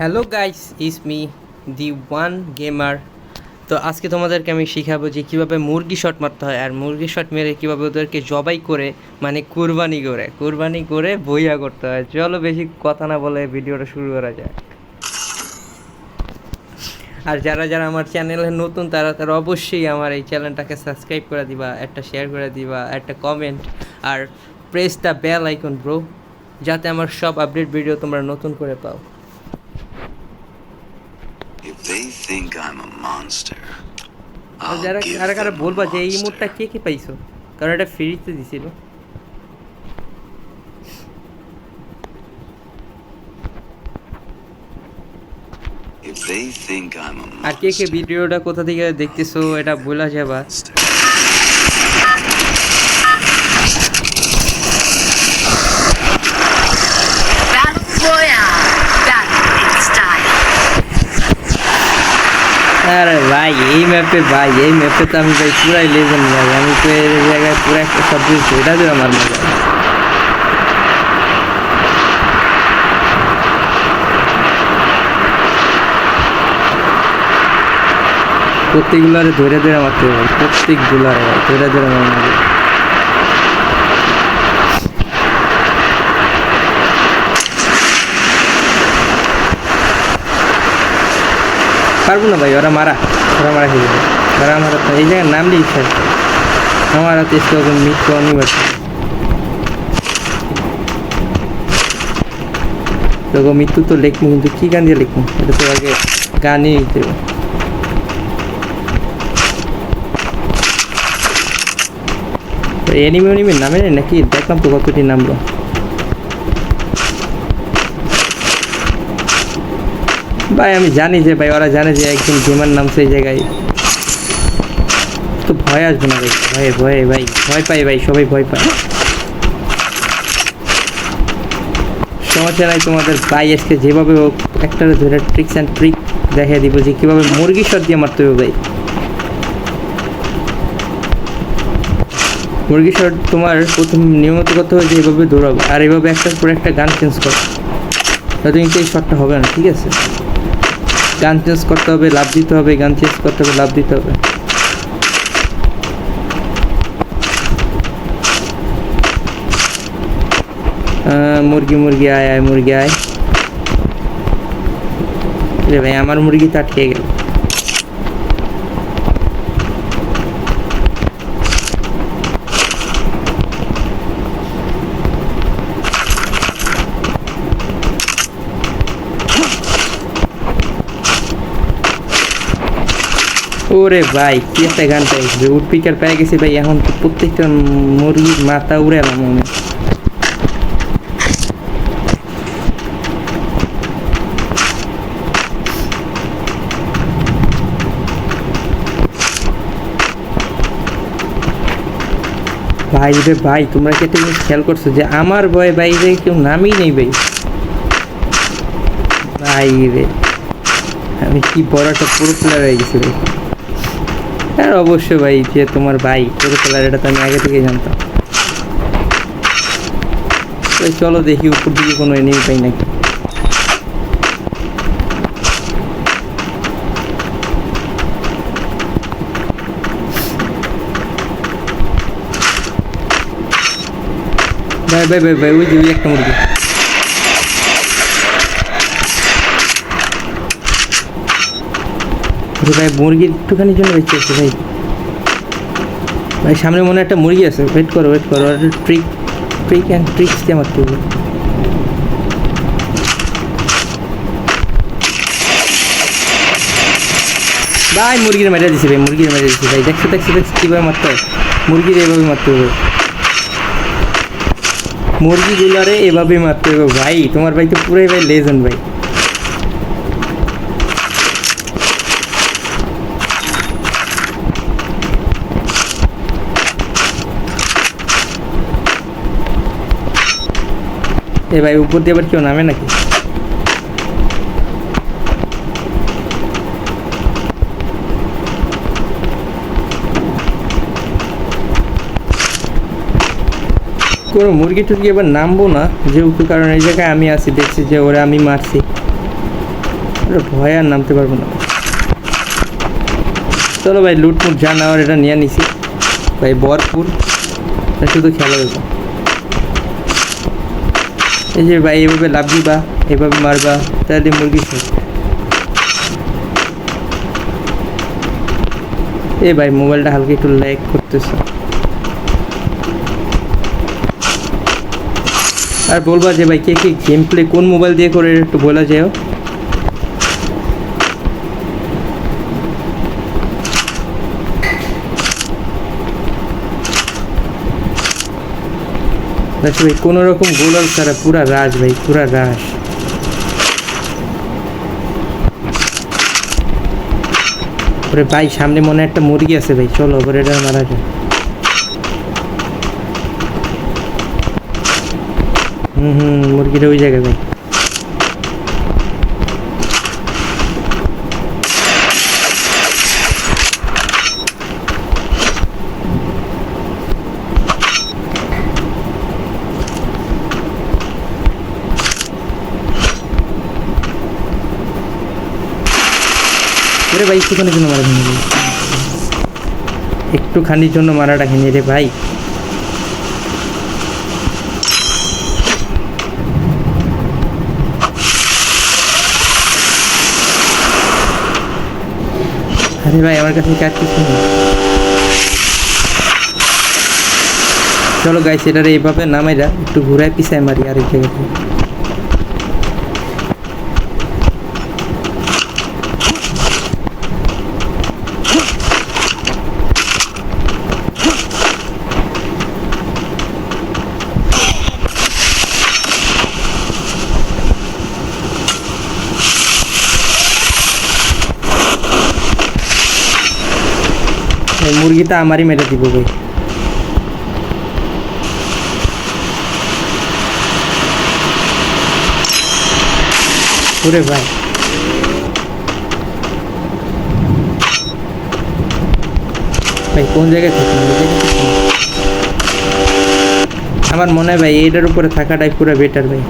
Hello guys is me the one gamer তো আজকে তোমাদেরকে আমি শিখাবো যে কীভাবে মুরগি শট মারতে হয় আর মুরগি শট মেরে কীভাবে ওদেরকে জবাই করে মানে কুরবানি করে কুরবানি করে বইয়া করতে হয়। চলো বেশি কথা না বলে ভিডিওটা শুরু করা যায় আর যারা যারা আমার চ্যানেলে নতুন, তারা তারা অবশ্যই আমার এই চ্যানেলটাকে সাবস্ক্রাইব করে দিবা, একটা শেয়ার করে দিবা, একটা comment R press the bell icon bro যাতে আমার সব আপডেট ভিডিও তোমরা নতুন করে পাও। If they think I'm a monster, I'll যারা give কারা কারা them a বলবা যে এই. মুডটা কে কে পাইছো কারণ এটা ফ্রিতে দিছিল If they think I'm a আর কে কে ভিডিওটা কোথা থেকে দেখতেছো এটা বলা যাবা আরে ভাই, এই ম্যাপে ভাই, এই ম্যাপে তো আমি ভাই পুরাই লেজেন্ড ভাই। আমি তো এই জায়গায় পুরো একটা সব কিছু এটা দিয়ে আমার মজা প্রত্যেকগুলো ধরে ধরে মারতে হবে প্রত্যেকগুলো ধরে ধরে মারতে হবে পারব না ভাই, ওরা মারা ওরা মারা খেয়ে যাবে। ওরা আমার এই জায়গায় নাম দিই স্যার আমার হাতে স্লোগান মৃত্যু অনিবার্য। তোকে মৃত্যু তো লিখব, কিন্তু কী গান দিয়ে লিখব? এটা তো আগে গানই হবে। এনিমি এনিমি নামে নাকি? দেখলাম তো কতটি নামলো ভাই, আমি জানি যে ভাই, ওরা জানে যে একজন গেমার নামছে এই জায়গায়। তো ভয় আসবে না ভাই, ভয়ে ভয়ে ভাই, ভয় পাই ভাই, সবাই ভয় পায়। সমস্যা নাই তোমাদের ভাই আজকে যেভাবে হোক, একটা ধরে ট্রিক্স অ্যান্ড ট্রিক দেখিয়ে দিব যে কীভাবে মুরগি শট দিয়ে মারতে হবে ভাই। মুরগি শট তোমার প্রথম নিয়মিত করতে হবে যে এভাবে দৌড়াবো, আর এভাবে একটার পর একটা গান চেঞ্জ করো। তাহলে কিন্তু এই শটটা হবে না, ঠিক আছে? গান চেঞ্জ করতে হবে, লাভ দিতে হবে, গান চেঞ্জ করতে হবে, লাভ দিতে হবে। মুরগি মুরগি, আয় আয়, মুরগি, আয়। রে ভাই, আমার মুরগি তো আটকে গেল। ওরে ভাই কি একটা গান পাইছি উড পিকার পেয়ে গেছি ভাই, এখন তো প্রত্যেকটা মুরগির মাথা উড়ে এলাম হয়। ভাই রে ভাই, তোমরা কি একটা জিনিস খেয়াল করছ যে আমার ভয়ে বাইরে কেউ নামই নেই ভাই? ভাই রে, আমি কি বড় একটা পুরো প্লেয়ার হয়ে গেছি ভাই। আর অবশ্যই ভাই, যে তোমার ভাই পুরো প্লেয়ার এটা তো আমি আগে থেকেই জানতাম। চলো দেখি উপর দিকে কোনো এনিমি পাই নাকি। ভাই ভাই ভাই ভাই, ওই যে, ওই একটা মুরগি। ভাই মুরগির একটুখানি জন্য বেঁচে আছে ভাই। ভাই, সামনে মনে একটা মুরগি আছে। ওয়েট করো ওয়েট করো। ট্রিক ট্রিক অ্যান্ড ট্রিক্স দিয়ে মারতে হবে ভাই, মুরগির মেরে দিছি ভাই, মুরগির মেরে দিছি ভাই। দেখছ দেখছ দেখছ কীভাবে মারতে হয়? মুরগির এভাবে মারতে হবে। মুরগিগুলারে এভাবে মারতে হবে। ভাই, তোমার ভাই তো পুরাই ভাই লেজেন্ড ভাই। এ ভাই, উপর দিয়ে আবার কেউ নামে নাকি? কোনো মুরগি টুরগি এবার নামবো না? যেহেতু কারণ এই জায়গায় আমি আছি, দেখছি যে ওরা আমি মারছি। ওরা ভয় আর নামতে পারব না। চলো ভাই, লুটমুট যা নেওয়ার এটা নিয়ে নিছি। ভাই বরপুর শুধু খেলা হতো এই যে ভাই, এভাবে লাভ দিবা, এভাবে মারবা, তাহলে মুরগি শেষ এ ভাই, মোবাইলটা হালকা একটু ল্যাগ করতেছে। আর বলবা যে ভাই, কে কে গেম প্লে কোন মোবাইল দিয়ে করে একটু বলা যায় আচ্ছা ভাই কোনো রকম গোলাল ছাড়া পুরা রাজ ভাই, পুরা রাস ওরে ভাই, সামনে মনে একটা মুরগি আছে ভাই, চলো ওপরে এটা মারা যায় হুম হুম, মুরগিটা ওই জায়গায় ভাই। ওরে ভাই একটুখানির জন্য মারা খানি একটুখানির জন্য মারাটা খানি রে ভাই। আরে ভাই, আমার কাছে কাজ কিছু নেই। চলো গাইস এটারে এইভাবে নামাইরা একটু ঘুরায় পিছায় মারি আরেক জায়গা মুরগিটা আমারই মেরে দিব ভাই ওরে ভাই ভাই কোন জায়গায় থাকেন এই জায়গায় থাকেন? আমার মনে হয় ভাই এইটার উপরে থাকাটাই পুরো বেটার ভাই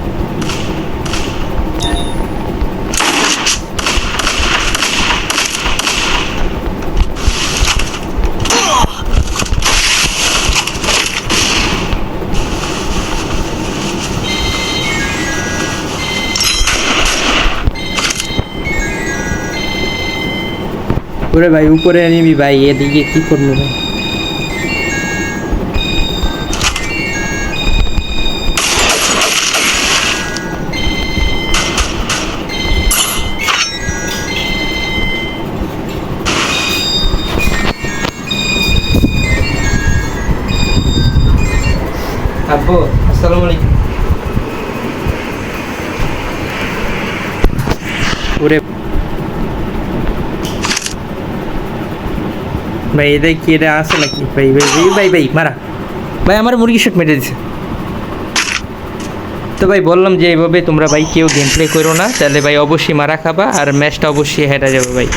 ওরে ভাই উপরে নিবি ভাই এদিকে কি করব ভাই? আসসালামু আলাইকুম ওরে ভাই এটা কি এটা আছে নাকি? ভাই ভাই ভাই ভাই ভাই, মারা। ভাই, আমার মুরগি শুট মেরে দিছে। তো ভাই, বললাম যে এইভাবে তোমরা ভাই কেউ গেম প্লে করো না, তাহলে ভাই অবশ্যই মারা খাবা আর ম্যাচটা অবশ্যই হেরা যাবে ভাই।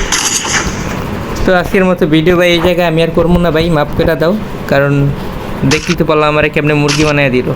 তো আজকের মতো ভিডিও ভাই, এই জায়গায় আমি আর করব না ভাই, মাফ করে দাও, কারণ দেখতেই তো পারলাম আমার কেমনে মুরগি বানিয়ে দিল।